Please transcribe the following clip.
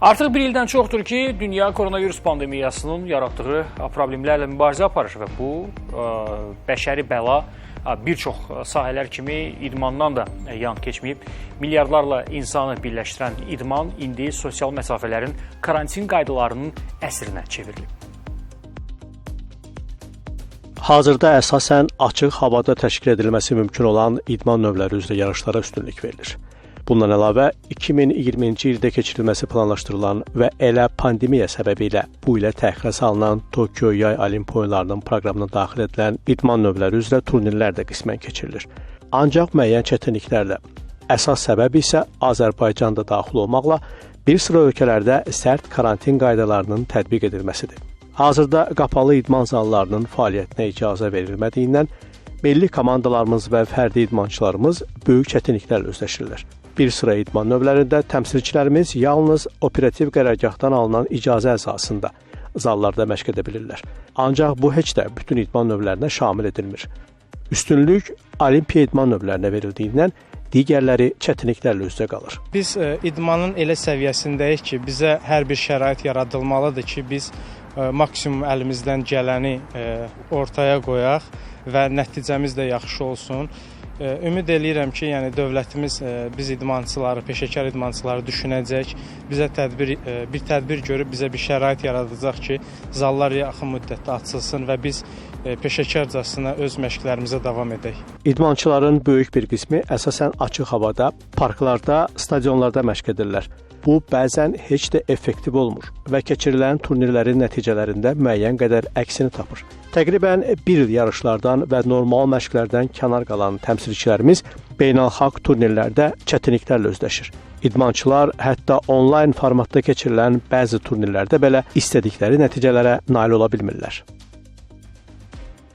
Artıq bir ildən çoxdur ki, dünya koronavirus pandemiyasının yaratdığı problemlərlə mübarizə aparır və bu ə, bəşəri bəla ə, bir çox sahələr kimi idmandan da yan keçməyib. Milyardlarla insanı birləşdirən idman indi sosial məsafələrin, karantin qaydalarının əsrinə çevrilib. Hazırda əsasən açıq havada təşkil edilməsi mümkün olan idman növləri üzrə yarışlara üstünlük verilir. Bundan əlavə 2020-ci ildə keçirilməsi planlaşdırılan və elə pandemiya səbəbilə bu ilə təxirə salınan Tokyo yay Olimpiya oyunlarının proqramına daxil edilən idman növləri üzrə turnirlər də qismən keçirilir. Ancaq müəyyən çətinliklərlə. Əsas səbəb isə Azərbaycanda daxil olmaqla bir sıra ölkələrdə sərt karantin qaydalarının tətbiq edilməsidir. Hazırda qapalı idman zallarının fəaliyyətinə icazə verilmədiyindən milli komandalarımız və fərdi idmançılarımız böyük çətinliklərlə üzləşirlər. Bir sıra idman növlərində təmsilçilərimiz yalnız operativ qərargahdan alınan icazə əsasında zallarda məşq edə bilirlər. Ancaq bu heç də bütün idman növlərinə şamil edilmir. Üstünlük olimpiya idman növlərinə verildiyindən digərləri çətinliklərlə üzə qalır. Biz ə, idmanın elə səviyyəsindəyik ki, bizə hər bir şərait yaradılmalıdır ki, biz ə, maksimum əlimizdən gələni ə, ortaya qoyaq və nəticəmiz də yaxşı olsun. Ümid eləyirəm ki, yəni dövlətimiz biz idmançıları, peşəkar idmançıları düşünəcək, bizə tədbir bir tədbir görüb bizə bir şərait yaradacaq ki, zallar yaxın müddətdə açılsın və biz peşəkarcasına öz məşqlərimizə davam edək. İdmançıların böyük bir qismi əsasən açıq havada, parklarda, stadionlarda məşq edirlər. Bu bəzən heç də effektiv olmur və keçirilən turnirlərin nəticələrində müəyyən qədər əksini tapır. Təqribən 1 il yarışlardan və normal məşqlərdən kənar qalan təmsilçilərimiz beynəlxalq turnirlərdə çətinliklərlə üzləşir. İdmançılar hətta onlayn formatda keçirilən bəzi turnirlərdə belə istədikləri nəticələrə nail ola bilmirlər.